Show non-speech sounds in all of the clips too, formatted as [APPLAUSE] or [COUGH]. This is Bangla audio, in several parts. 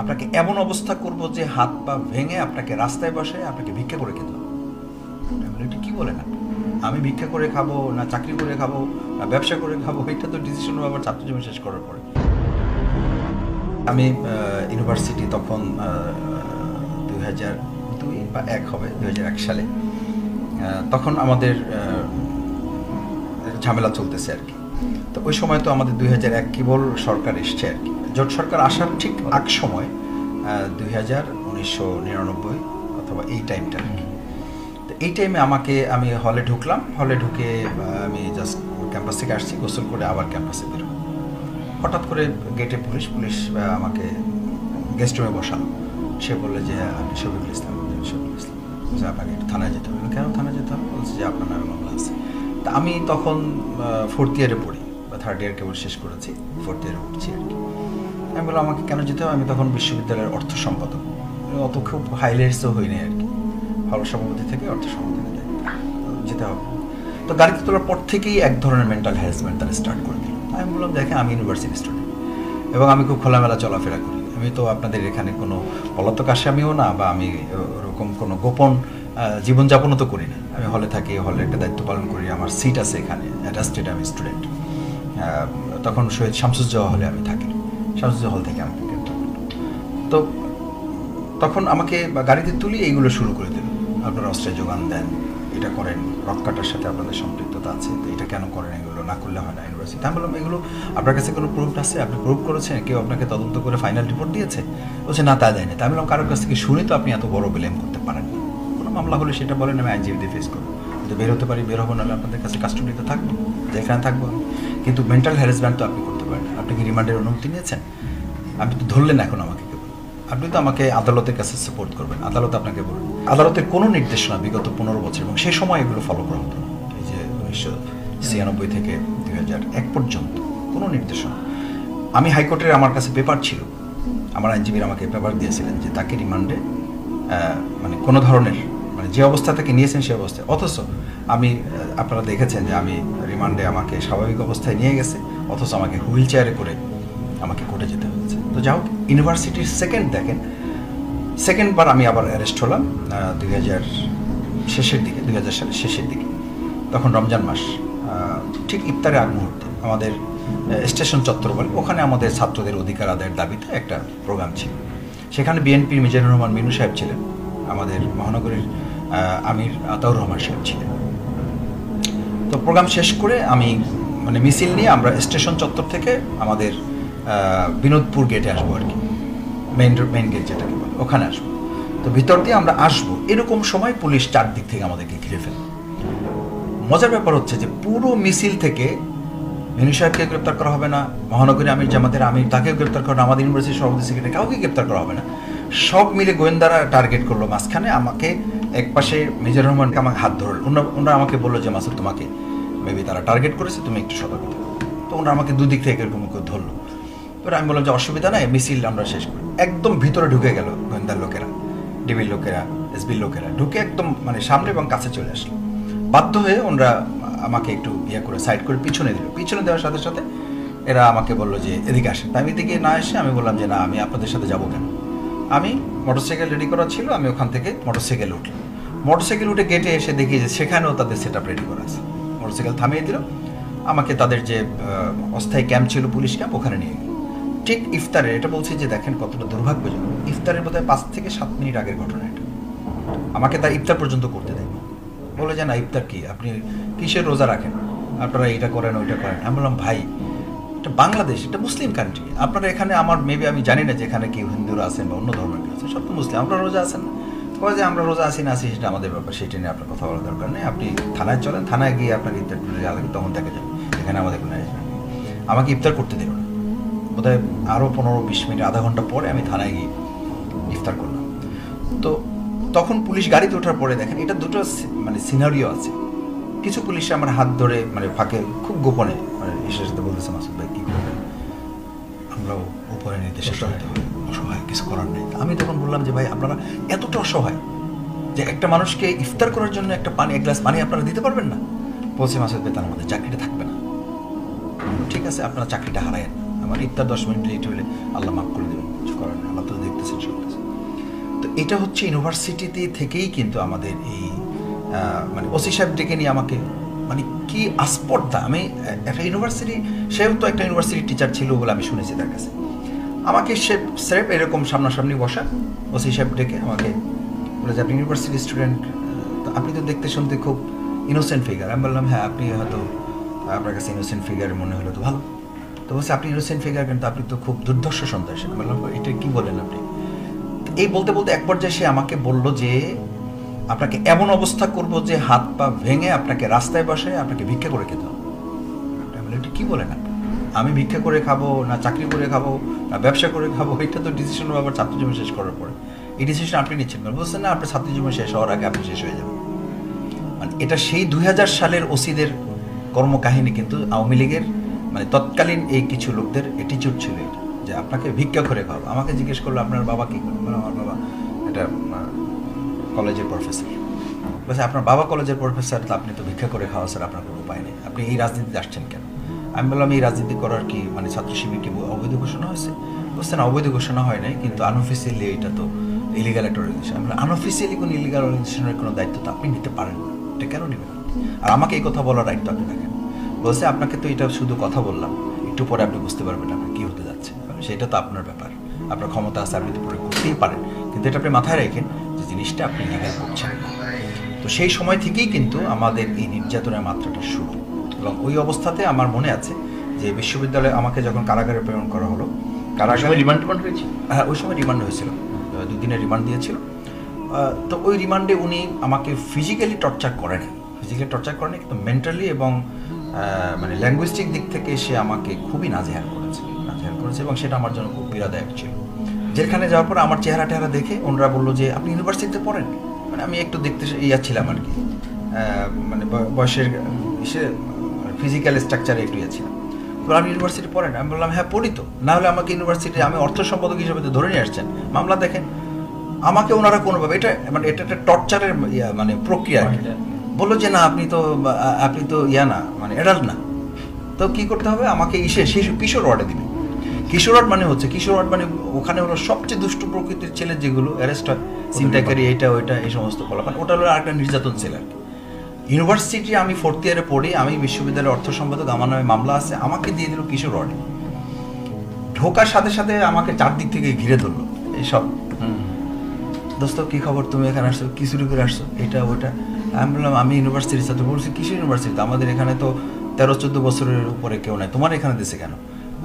আপনাকে এমন অবস্থা করব যে হাত পা ভেঙে আপনাকে রাস্তায় বসে আপনাকে ভিক্ষা করে খেতে হবে। এটা কি বলেন? আমি ভিক্ষা করে খাব না চাকরি করে খাব না ব্যবসা করে খাব? এটা তো ডিসিশন আবার ছাত্র জীবন শেষ করার পরে। আমি ইউনিভার্সিটি তখন দুই হাজার দুই বা এক হবে, দুই হাজার এক সালে। তখন আমাদের ঝামেলা চলতেছে আর কি। তো ওই সময় তো আমাদের দুই হাজার এক কেবল সরকার এসছে আর কি। জোট সরকার আসার ঠিক আগ সময় দুই হাজার উনিশশো নিরানব্বই অথবা এই টাইমটা তো এই টাইমে আমাকে, আমি হলে ঢুকলাম। হলে ঢুকে আমি জাস্ট ক্যাম্পাস থেকে আসছি, গোসল করে আবার ক্যাম্পাসে বের হঠাৎ করে গেটে পুলিশ পুলিশ আমাকে গেস্ট রুমে বসালো। সে বললে যে আপনি শফিকুল ইসলাম, আমি শফিকুল ইসলাম। যে, আপনাকে একটু থানায় যেতে হবে। কেন থানায় যেতে হবে? বলছে যে, আপনার নামে মামলা আছে। তা আমি তখন ফোর্থ ইয়ারে পড়ি, বা থার্ড ইয়ার কেবল শেষ করেছি ফোর্থ ইয়ারে উঠছি আর কি। আমি বললাম, আমাকে কেন যেতে হবে? আমি তখন বিশ্ববিদ্যালয়ের অর্থ সম্পাদক। অত খুব হাইলাইটসও হইনি আর কি। ভালো সভাপতি থেকে অর্থ সভাপতি যেতে হবে। তো গাড়িতে তোলার পর থেকেই এক ধরনের মেন্টাল হ্যারাসমেন্ট তারা স্টার্ট করে দিল। আমি বললাম, দেখেন, আমি ইউনিভার্সিটি স্টুডেন্ট এবং আমি খুব খোলামেলা চলাফেরা করি। আমি তো আপনাদের এখানে কোনো পলাতক আসামিও না বা আমি ওরকম কোনো গোপন জীবনযাপনও তো করি না। আমি হলে থাকি, হলে একটা দায়িত্ব পালন করি। আমার সিট আছে এখানে অ্যাটাস্টেড আমি স্টুডেন্ট তখন শহীদ শামসুজ্জোহা হলে আমি থাকি। শামসুজ্জোহা হল থেকে আমাকে গ্রেপ্তার করল। তো তখন আমাকে গাড়িতে তুলি এইগুলো শুরু করে দিল। আপনারা অস্ত্রের যোগান দেন, এটা করেন, রক কাটার সাথে আপনাদের সম্পৃক্ততা আছে, তো এটা কেন করেন এগুলো? না করলে হয় না, ইউনিভার্সিটি। আমি বললাম, এগুলো আপনার কাছে কোনো প্রুফ আছে? আপনি প্রুফ করেছেন? কেউ আপনাকে তদন্ত করে ফাইনাল রিপোর্ট দিয়েছে? বলছে, না, তা দেয়নি। তা আমি বললাম, কারোর কাছ থেকে শুনে তো আপনি এত বড় ব্লেম করতে পারেন না। কোনো মামলা হলে সেটা বলেন, আমি আইনজীবীদের ফেস করব। যদি বের হতে পারি, বের হব, নাহলে আপনাদের কাছে কাস্টডিতে থাকব, যেখানে থাকব কিন্তু মেন্টাল হ্যারাসমেন্ট তো আপনি পারেন আপনি কি রিমান্ডের অনুমতি নিয়েছেন? আপনি তো ধরলেন এখন আমাকে আপনি তো আমাকে আদালতের কাছে সাপোর্ট করবেন। আদালত আপনাকে বলবেন আদালতের কোনো নির্দেশনা বিগত পনেরো বছর এবং সেই সময় এগুলো ফলো করা হতো না। এই যে উনিশশো ছিয়ানব্বই থেকে দুই হাজার এক পর্যন্ত কোনো নির্দেশনা আমি হাইকোর্টের আমার কাছে পেপার ছিল। আমার আইনজীবীর আমাকে পেপার দিয়েছিলেন যে তাকে রিমান্ডে মানে কোনো ধরনের মানে যে অবস্থা থেকে নিয়েছেন সেই অবস্থায়। অথচ আমি আপনারা দেখেছেন যে আমি রিমান্ডে আমাকে স্বাভাবিক অবস্থায় নিয়ে গেছে। অথচ আমাকে হুইল চেয়ারে করে আমাকে কোর্টে যেতে হয়েছে। তো যাই হোক, ইউনিভার্সিটির সেকেন্ড দেখেন। সেকেন্ড বার আমি আবার অ্যারেস্ট হলাম দুই হাজার শেষের দিকে, দুই হাজার সালের শেষের দিকে। তখন রমজান মাস ঠিক ইফতারে আগ মুহূর্তে আমাদের স্টেশন চত্বর বলে ওখানে আমাদের ছাত্রদের অধিকার আদায়ের দাবিতে একটা প্রোগ্রাম ছিল। সেখানে বিএনপির মিজানুর রহমান মিনু সাহেব ছিলেন, আমাদের মহানগরীর আমির আতাউর রহমান সাহেব ছিলেন। তো প্রোগ্রাম শেষ করে আমি মানে মিছিল নিয়ে আমরা স্টেশন চত্বর থেকে আমাদের বিনোদপুর গেটে আসব আর কি। মেইন মেইন গেট যেটাকে বলে, ওখানে আসব। তো ভিতর দিয়ে আমরা আসব, এরকম সময় পুলিশ চারদিক থেকে আমাদেরকে ঘিরে ফেলে। মজার ব্যাপার হচ্ছে যে পুরো মিছিল থেকে মিনু সাহেবকে গ্রেপ্তার করা হবে না, মহানগরী আমির জামাতের আমির তাকেও গ্রেপ্তার করা, আমাদের ইউনিভার্সিটির সভাপতি সেক্রেটারি কাউকে গ্রেপ্তার করা হবে না। সব মিলে গোয়েন্দারা টার্গেট করল মাঝখানে, আমাকে এক পাশে মিজানুর রহমানকে আমাকে হাত ধরল। ওনারা আমাকে বলল যে, মাসুদ, তোমাকে মেবি তারা টার্গেট করেছে, তুমি একটু সতর্ক থাকো। তো ওনারা আমাকে দুদিক থেকে এরকম করে ধরলো। এবার আমি বললাম যে অসুবিধা নাই মিছিল আমরা শেষ করি। একদম ভিতরে ঢুকে গেল গোয়েন্দার লোকেরা, ডিবির লোকেরা, এসবির লোকেরা। ঢুকে একদম মানে সামনে এবং কাছে চলে আসলো। বাধ্য হয়ে ওনারা আমাকে একটু ইয়ে করে সাইড করে পিছনে দিল। পিছনে দেওয়ার সাথে সাথে এরা আমাকে বলল যে, এদিকে আসেন। আমি এদিকে না এসে আমি বললাম যে, না, আমি আপনাদের সাথে যাব কেন? আমি মোটরসাইকেল রেডি করা ছিল, আমি ওখান থেকে মোটরসাইকেল উঠলাম। মোটরসাইকেল উঠে গেটে এসে দেখি যে, সেখানেও তাদের সেট আপ রেডি করা আছে। মোটরসাইকেল থামিয়ে দিল। আমাকে তাদের যে অস্থায়ী ক্যাম্প ছিল, পুলিশ ক্যাম্প, ওখানে নিয়ে গেল। ঠিক ইফতারের, এটা বলছি যে দেখেন কতটা দুর্ভাগ্যজনক, ইফতারের বোধহয় পাঁচ থেকে সাত মিনিট আগের ঘটনা এটা। আমাকে তার ইফতার পর্যন্ত করতে দেয়নি। বলে যে, না, ইফতার কি? আপনি কিসের রোজা রাখেন? আপনারা এটা করেন, ওইটা করেন। আমি বললাম, ভাই, এটা বাংলাদেশ, এটা মুসলিম কান্ট্রি আপনারা এখানে আমার মেবি আমি জানি না যে এখানে কেউ হিন্দুরা আছেন বা অন্য ধর্মের কেউ আছেন, সব তো মুসলিম, আপনারা রোজা আছেন না। কয় যে আমরা রোজা আসি না আসি সেটা আমাদের ব্যাপার সেটা নিয়ে আপনার কথা বলার দরকার নেই। আপনি থানায় চলেন থানায় গিয়ে আপনার ইফতার করে আলাদা তখন দেখা যাবে। এখানে আমাদের কোনো। আমাকে ইফতার করতে দিল না। বোধহয় আরও পনেরো বিশ মিনিট আধা ঘণ্টা পরে আমি থানায় গিয়ে ইফতার করলাম। তো তখন পুলিশ গাড়িতে ওঠার পরে দেখেন এটা দুটো মানে সিনারিও আছে। কিছু পুলিশ আমার হাত ধরে মানে ফাঁকে খুব গোপনে মানে এসে সাথে বলতেছে মাসুদ ভাই কী করবেন? আমরাও উপরে নির্দেশে হবে অসহায়, কিছু করার নেই। আমি তখন বললাম যে, ভাই, আপনারা এতটা অসহায় যে একটা মানুষকে ইফতার করার জন্য একটা পানি, এক গ্লাস পানি আপনারা দিতে পারবেন না? বলছে ভাই তার আমাদের চাকরিটা থাকবে না। ঠিক আছে, আপনারা চাকরিটা হারায়েন। আমার ইফতার দশ মিনিট লেট হলে আল্লাহ মাফ করে দেবেন, কিছু করার নেই। আল্লাহ তো দেখতে এটা হচ্ছে ইউনিভার্সিটিতে থেকেই কিন্তু আমাদের এই মানে ওসি সাহেব ডেকে নিয়ে আমাকে মানে কি আস্পর্ধা। আমি একটা ইউনিভার্সিটি, সেও তো একটা ইউনিভার্সিটি টিচার ছিল বলে আমি শুনেছি তার কাছে। আমাকে সে স্রেফ এরকম সামনাসামনি বসা, ওসি সাহেব ডেকে আমাকে বলে যে, আপনি ইউনিভার্সিটি স্টুডেন্ট আপনি তো দেখতে শুনতে খুব ইনোসেন্ট ফিগার আমি বললাম হ্যাঁ আপনি হয়তো, আপনার কাছে ইনোসেন্ট ফিগার মনে হলো তো ভালো। তো বলছে, আপনি ইনোসেন্ট ফিগার কিন্তু আপনি তো খুব দুর্ধর্ষ সন্ত্রাসী। আমি বললাম, এটা কি বলেন আপনি? এই বলতে বলতে এক পর্যায়ে সে আমাকে বলল যে, আপনাকে এমন অবস্থা করব যে হাত পা ভেঙে আপনাকে রাস্তায় বসে আপনাকে ভিক্ষা করে খেতে হবে। এটা কি বলেন আপনি? আমি ভিক্ষা করে খাব না চাকরি করে খাব না ব্যবসা করে খাব এটা তো ডিসিশন আবার ছাত্র জীবন শেষ করার পরে। এই ডিসিশন আপনি নিচ্ছেন না বলছেন না আপনার ছাত্র জীবন শেষ হওয়ার আগে আপনি শেষ হয়ে যাবেন। মানে এটা সেই দুই হাজার সালের ওসিদের কর্মকাহিনী কিন্তু আওয়ামী লীগের মানে তৎকালীন এই কিছু লোকদের অ্যাটিচিউড ছিল এটা যে আপনাকে ভিক্ষা করে খাওয়াবো। আমাকে জিজ্ঞেস করল আপনার বাবা কি করে? বললাম, আমার বাবা এটা কলেজের প্রফেসর বলছে আপনার বাবা কলেজের প্রফেসর তো আপনি তো ভিক্ষা করে খাওয়া স্যার আপনার কোনো উপায় নেই। আপনি এই রাজনীতিতে আসছেন কেন? আমি বললাম, এই রাজনীতি করার কি মানে ছাত্র শিবির কি অবৈধ ঘোষণা হয়েছে? বলছে, না, অবৈধ ঘোষণা হয় নাই, কিন্তু আনঅফিসিয়ালি এটা তো ইলিগাল একটা অর্গানাইজেশন আমি আনঅফিসিয়ালি কোনো ইলিগাল অর্গানাইজেশনের কোনো দায়িত্ব তো আপনি নিতে পারেন না, এটা কেন নেবেন? আর আমাকে এই কথা বলার দায়িত্ব আপনি রাখেন। বলছে, আপনাকে তো এটা শুধু কথা বললাম, একটু পরে আপনি বুঝতে পারবেন আপনার কি হতে যাচ্ছে। সেটা তো আপনার ব্যাপার, আপনার ক্ষমতা আছে, আপনি তো প্রয়োগ করতেই পারেন, কিন্তু এটা আপনি মাথায় রাখেন যে জিনিসটা আপনি লিগাল করছেন তো সেই সময় থেকেই কিন্তু আমাদের এই নির্যাতনের মাত্রাটা শুরু। এবং ওই অবস্থাতে আমার মনে আছে যে বিশ্ববিদ্যালয়ে আমাকে যখন কারাগারে প্রেরণ করা হলো কারাগারে রিমান্ড টিমান্ড হয়েছে হ্যাঁ ওই সময় রিমান্ড হয়েছিল। দুই রিমান্ড দিয়েছিল। তো ওই রিমান্ডে উনি আমাকে ফিজিক্যালি টর্চার করেনি। ফিজিক্যালি টর্চার করেনি কিন্তু মেন্টালি এবং মানে ল্যাঙ্গুয়েস্টিক দিক থেকে সে আমাকে খুবই নাজেহাল করেছে। নাজেহাল করেছে এবং সেটা আমার জন্য খুব পীড়াদায়ক ছিল। যেখানে যাওয়ার পর আমার চেহারা টেহারা দেখে ওনারা বলল যে আপনি ইউনিভার্সিটিতে পড়েন? মানে আমি একটু দেখতে ইয়া ছিলাম আর কি। মানে বয়সের ইসে ফিজিক্যাল স্ট্রাকচারে একটু ইয়ে ছিলাম তো আপনি ইউনিভার্সিটি পড়েন আমি বললাম হ্যাঁ পড়ি তো। না হলে আমাকে ইউনিভার্সিটি আমি অর্থ সম্পাদক হিসেবে তো ধরে নিয়ে আসছেন। মামলা দেখেন আমাকে ওনারা কোনোভাবে এটা মানে এটা একটা টর্চারের ইয়া মানে প্রক্রিয়া আর কি। বলল যে না আপনি তো আপনি তো ইয়া না মানে অ্যাডাল্ট না। তো কি করতে হবে? আমাকে ইসে শিশু কিশোর ওয়ার্ডে দিবে। কিশোর ওয়ার্ড মানে হচ্ছে কিশোর ওয়ার্ড মানে ওখানে হলো সবচেয়ে দুষ্ট প্রকৃতির ছেলে যেগুলো অ্যারেস্ট হয় চিন্তাকারী এটা ওইটা এই সমস্ত ফলাফল। ওটা হলো আরেকটা নির্যাতন ছেলে আর কি। ইউনিভার্সিটি আমি ফোর্থ ইয়ারে পড়ি, আমি বিশ্ববিদ্যালয়ের অর্থ সম্পাদক, আমার নামে মামলা আছে, আমাকে দিয়ে দিল কিশোর ওয়ার্ডে। ঢোকার সাথে সাথে আমাকে চারদিক থেকে ঘিরে ধরলো, এইসব। দোস্ত, কি খবর? তুমি এখানে আসছো? কি শুরু করে আসছো? এটা, ওটা। আমি বললাম, আমি ইউনিভার্সিটির সাথে বলছি কিসের ইউনিভার্সিটি আমাদের এখানে তো তেরো, চোদ্দ বছরের উপরে কেউ নাই। তোমার এখানে দেশে কেন?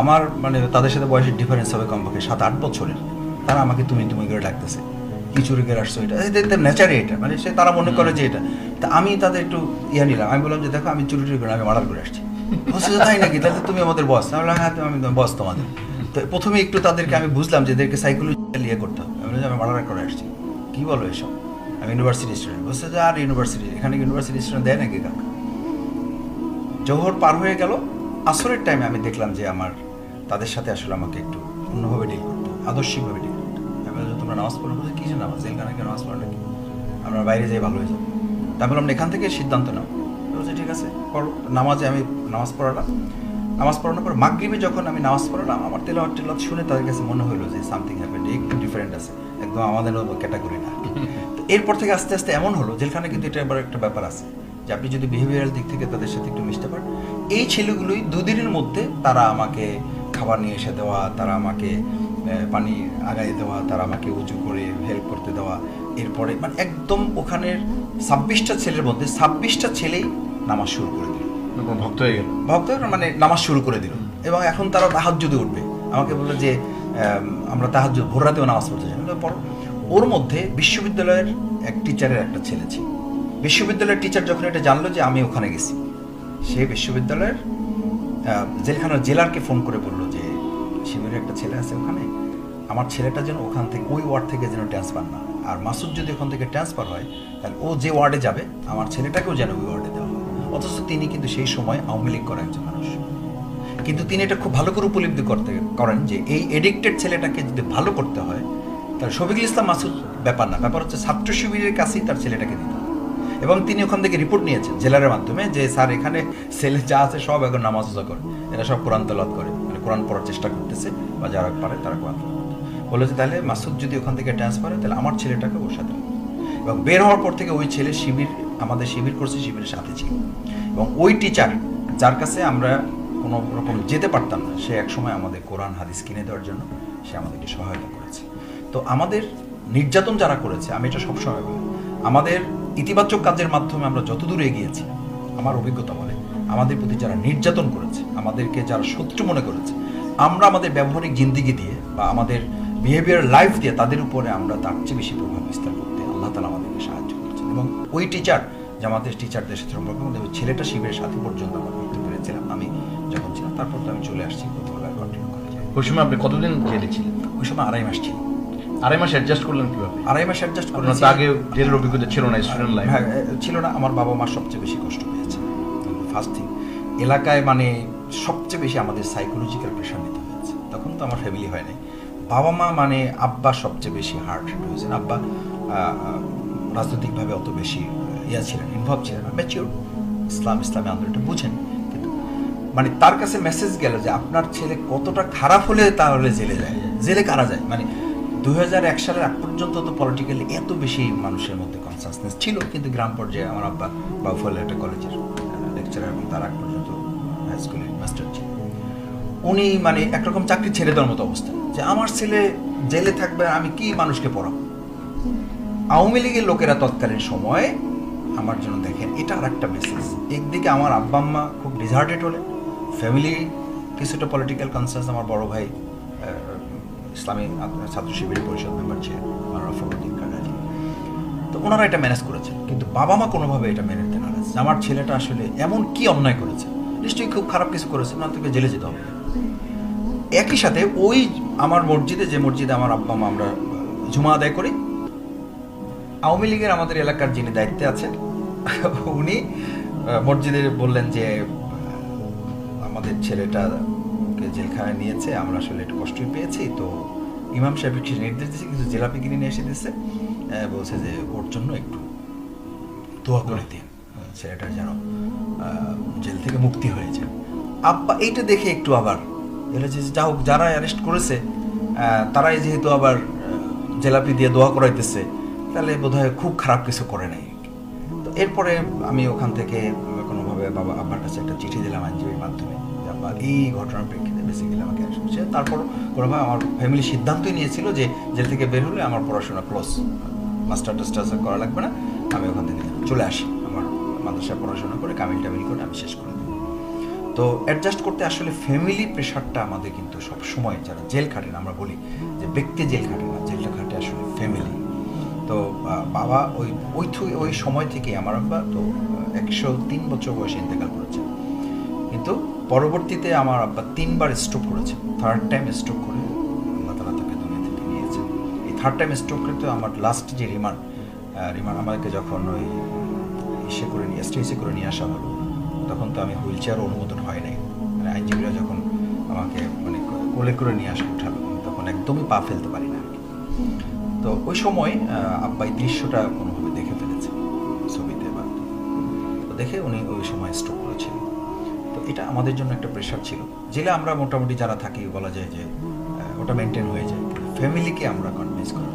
আমার মানে তাদের সাথে বয়সের ডিফারেন্স হবে কমপক্ষে সাত, আট বছরের। তারা আমাকে তুমি তুমি করে ডাকতেছে। কি চুরি করে আসছো এটা? নেচারে এটা। মানে সে, তারা মনে করে যে এটা। তা আমি তাদের একটু ইয়া নিলাম। আমি বললাম যে দেখো আমি চুরি টুরি করে আমি মার্ডার করে আসছি। বলছে তাই নাকি? তাহলে তুমি আমাদের বস আমি বললাম হ্যাঁ আমি বস তোমাদের। তো প্রথমে একটু তাদেরকে আমি বুঝলাম যে এদেরকে সাইকোলজিক্যাল ইয়ে করতে হবে। আমি আমি মার্ডার করে আসছি। কি বলো এসব? আমি ইউনিভার্সিটি স্টুডেন্ট বলছে যে আর ইউনিভার্সিটি এখানে ইউনিভার্সিটি স্টুডেন্ট দেয় নাকি কাউকে? জোহর পার হয়ে গেল। আসরের টাইমে আমি দেখলাম যে আমার তাদের সাথে আসলে আমাকে একটু অন্যভাবে ডিল করতে হবে, আদর্শিকভাবে ডিল করতে। আমি তোমরা নামাজ পড়ো? বলছে কিসে নামাজ? জেলখানা কেন নামাজ পড়ো নাকি? আমরা বাইরে যাই ভালো হয়ে যাব। তা আমি বললাম এখান থেকে সিদ্ধান্ত নাও। বলছে ঠিক আছে পড়ো নামাজে আমি নামাজ পড়ালাম। নামাজ পড়ানোর পর মাগরিবে যখন আমি নামাজ পড়ালাম আমার তেলাওয়াত টেলাওয়াত শুনে তাদের কাছে মনে হলো যে সামথিং হ্যাপেন্ড একটু ডিফারেন্ট আছে। একদম আমাদের ক্যাটাগরি না। [LAUGHS] তো এরপর থেকে আস্তে আস্তে এমন হলো যেখানে কিন্তু এটা আবার একটা ব্যাপার আছে। যে আপনি যদি বিহেভিয়ারাল দিক থেকে তাদের সাথে একটু মিশতে পারেন এই ছেলেগুলোই দুদিনের মধ্যে তারা আমাকে খাবার নিয়ে এসে দেওয়া তারা আমাকে পানি আগায় দেওয়া তারা আমাকে উঁচু করে হেল্প করতে দেওয়া এরপরে মানে একদম ওখানের ছাব্বিশটা ছেলের মধ্যে ছাব্বিশটা ছেলেই নামাজ শুরু করে দিল। ভক্ত হয়ে গেল? ভক্ত মানে নামাজ শুরু করে দিল। এবং এখন তারা তাহাজ্জুদে উঠবে। আমাকে বলল যে আম, আমরা তাহাজ্জুদ ভোর রাতেও নামাজ পড়তে চাই পড়ো। ওর মধ্যে বিশ্ববিদ্যালয়ের এক টিচারের একটা ছেলে ছিল। বিশ্ববিদ্যালয়ের টিচার যখন এটা জানলো যে আমি ওখানে গেছি সে বিশ্ববিদ্যালয়ের জেলখানার জেলারকে ফোন করে বলল যে শিবিরের একটা ছেলে আছে ওখানে? আমার ছেলেটা যেন ওখান থেকে, ওই ওয়ার্ড থেকে যেন ট্রান্সফার না। আর মাসুদ যদি ওখান থেকে ট্রান্সফার হয়, তাহলে ও যে ওয়ার্ডে যাবে, আমার ছেলেটাকেও যেন ওই ওয়ার্ডে দেওয়া হয়। অথচ তিনি কিন্তু সেই সময় আওয়ামী লীগ করা একজন মানুষ। কিন্তু তিনি এটা খুব ভালো করে উপলব্ধি করতে করেন যে এই এডিক্টেড ছেলেটাকে যদি ভালো করতে হয়, তাহলে শফিকুল ইসলাম মাসুদ ব্যাপার না। ব্যাপার হচ্ছে ছাত্র শিবিরের কাছেই তার ছেলেটাকে দিতে হবে। এবং তিনি ওখান থেকে রিপোর্ট নিয়েছেন জেলারের মাধ্যমে যে, স্যার, এখানে ছেলে যা আছে সব এখন নামাজ করে এরা সব কোরআন তেলাওয়াত করে। কোরআন পড়ার চেষ্টা করতেছে বা যারা পারে তারা কোরআন বলে যে তাহলে মাসুদ যদি ওখান থেকে ট্রান্সফার হয় তাহলে আমার ছেলেটাকে ওর সাথে এবং বের হওয়ার পর থেকে ওই ছেলে শিবির, আমাদের শিবির করছে, শিবিরের সাথে ছিল। এবং ওই টিচার যার কাছে আমরা কোনো রকম যেতে পারতাম না, সে একসময় আমাদের কোরআন, হাদিস কিনে দেওয়ার জন্য সে আমাদেরকে সহায়তা করেছে। তো আমাদের নির্যাতন যারা করেছে, আমি এটা সবসময় বলি, আমাদের ইতিবাচক কাজের মাধ্যমে আমরা যতদূর এগিয়েছি, আমার অভিজ্ঞতা আমাদের প্রতি যারা নির্যাতন করেছে আমাদেরকে যারা শত্রু মনে করেছে আমরা আমাদের ব্যবহারিক জিন্দিগি দিয়ে বা আমাদের বিহেভিয়ার লাইফ দিয়ে তাদের উপরে আমরা তার চেয়ে বেশি প্রভাব বিস্তার করতে আল্লাহ তালা আমাদেরকে সাহায্য করেছেন। এবং ওই টিচার যে আমাদের টিচারদের সাথে সম্পর্ক আমাদের ওই ছেলেটা শিবের সাথে পর্যন্ত আমরা করতে পেরেছিলাম। আমি যখন ছিলাম তারপর তো আমি চলে আসছি আর কন্টিনিউ করে যাই ওই সময় আপনি কতদিন জেলে ছিলেন? ওই সময় আড়াই মাস ছিল আড়াই মাস অ্যাডজাস্ট করলেন কীভাবে? আড়াই মাস অ্যাডজাস্ট তো আগে জেলের অভিজ্ঞতা ছিল না স্টুডেন্ট লাইফ হ্যাঁ ছিল না। আমার বাবা মা সবচেয়ে বেশি কষ্ট থিং এলাকায় মানে সবচেয়ে বেশি আমাদের সাইকোলজিক্যাল প্রেশার নিতে হয়েছে। তখন তো আমার ফ্যামিলি হয় নাই। বাবা মা মানে আব্বা সবচেয়ে বেশি হার্ট হয়েছেন। আব্বা রাজনৈতিকভাবে অত বেশি ইয়া ছিলেন ইনভলভ ছিলেন না ম্যাচিওর ইসলাম, ইসলামী আন্দোলনটা বুঝেন। কিন্তু মানে তার কাছে মেসেজ গেল যে আপনার ছেলে কতটা খারাপ হলে তাহলে জেলে যায়। জেলে কারা যায়? মানে এক সালের আগ পর্যন্ত তো পলিটিক্যালি এত বেশি মানুষের মধ্যে কনসাসনেস ছিল। কিন্তু গ্রাম পর্যায়ে আমার আব্বা বাউফল একটা কলেজের লেকচারার এবং তার আগ পর্যন্ত হাই স্কুলের মাস্টার ছিল। উনি মানে একরকম চাকরি ছেড়ে দেওয়ার মতো অবস্থা যে আমার ছেলে জেলে থাকবে, আমি কি মানুষকে পড়াবো? আওয়ামী লীগের লোকেরা তৎকালীন সময়ে আমার জন্য দেখেন, এটা আর একটা মেসেজ একদিকে আমার আব্বা আম্মা খুব ডিজার্টেড হলে ফ্যামিলি কিছুটা পলিটিক্যাল কনসার্স আমার বড় ভাই ইসলামী ছাত্র শিবির পরিষদ মেম্বার ছিলেন তো ওনারা এটা ম্যানেজ করেছেন। কিন্তু বাবা মা কোনোভাবে এটা নারাজ যে আমার ছেলেটা আসলে এমন কি অন্যায় করেছে? নিশ্চয়ই খুব খারাপ কিছু করেছে না তোকে জেলে যেতে হবে। একই সাথে ওই আমার মসজিদে, যে মসজিদে আমার আব্বা, মা আমরা জুমা আদায় করি, আওয়ামী লীগের আমাদের এলাকার যিনি দায়িত্বে আছেন, উনি মসজিদে বললেন যে, আমাদের ছেলেটা ওকে জেলখানায় নিয়েছে, আমরা আসলে একটু কষ্টই পেয়েছি, তো ইমাম সাহেব কিছু নির্দেশ দিয়েছে কিছু জেলাপি কিনে নিয়ে এসে দিচ্ছে বলছে যে, ওর জন্য একটু দোয়া করে দিন। ছেলেটা যেন জেল থেকে মুক্তি হয়ে যায় আব্বা এইটা দেখে একটু আবার যা হোক যারা অ্যারেস্ট করেছে তারাই যেহেতু আবার জেলাপি দিয়ে দোয়া করাইতেছে, তাহলে বোধহয় খুব খারাপ কিছু করে নাই। তো এরপরে আমি ওখান থেকে কোনোভাবে বাবা, আব্বার কাছে একটা চিঠি দিলাম আইনজীবীর মাধ্যমে আব্বা, এই ঘটনার প্রেক্ষিতে বেসিক্যালি আমাকে করেছে। তারপর কোনোভাবে আমার ফ্যামিলি সিদ্ধান্তই নিয়েছিল যে, জেল থেকে বের হলে আমার পড়াশোনা ক্লোজ মাস্টার টাস্টার করা লাগবে না, আমি ওখান থেকে চলে আসি। আমার মাদ্রাসায় পড়াশোনা করে কামিল টামিল করে আমি শেষ করে দেবো। তো অ্যাডজাস্ট করতে আসলে ফ্যামিলি প্রেশারটা আমাদের কিন্তু সব সময় যারা জেল খাটেন, আমরা বলি যে ব্যক্তি জেল খাটে না, জেলটা খাটে আসলে ফ্যামিলি তো বাবা ওই ওই ওই সময় থেকে আমার আব্বা তো একশো তিন বছর বয়সে ইন্তেকাল করেছে। কিন্তু পরবর্তীতে আমার আব্বা তিনবার স্ট্রোক করেছে। থার্ড টাইম স্ট্রোক করে আল্লাহ তালা তাকে দুনিয়া থেকে নিয়েছে। এই থার্ড টাইম স্ট্রোক করতে আমার লাস্ট যে রিমান্ড রিমান্ড আমাকে যখন ওই ইসে করে নিয়ে স্টেজে করে নিয়ে আসা হলো। তখন তো আমি হুইল চেয়ার অনুমোদন হয় নাই। মানে আইনজীবীরা যখন আমাকে মানে কোলে করে নিয়ে আসা উঠালো তখন একদমই পা ফেলতে পারি না তো ওই সময় আহ, আব্বা এই দৃশ্যটা কোনোভাবে দেখে ফেলেছে ছবিতে বা দেখে উনি ওই সময় স্ট্রোক করেছিলেন তো এটা আমাদের জন্য একটা প্রেশার ছিল। জেলে আমরা মোটামুটি যারা থাকি বলা যায় যে ওটা মেনটেন হয়ে যায়। ফ্যামিলিকে আমরা কনভিন্স করার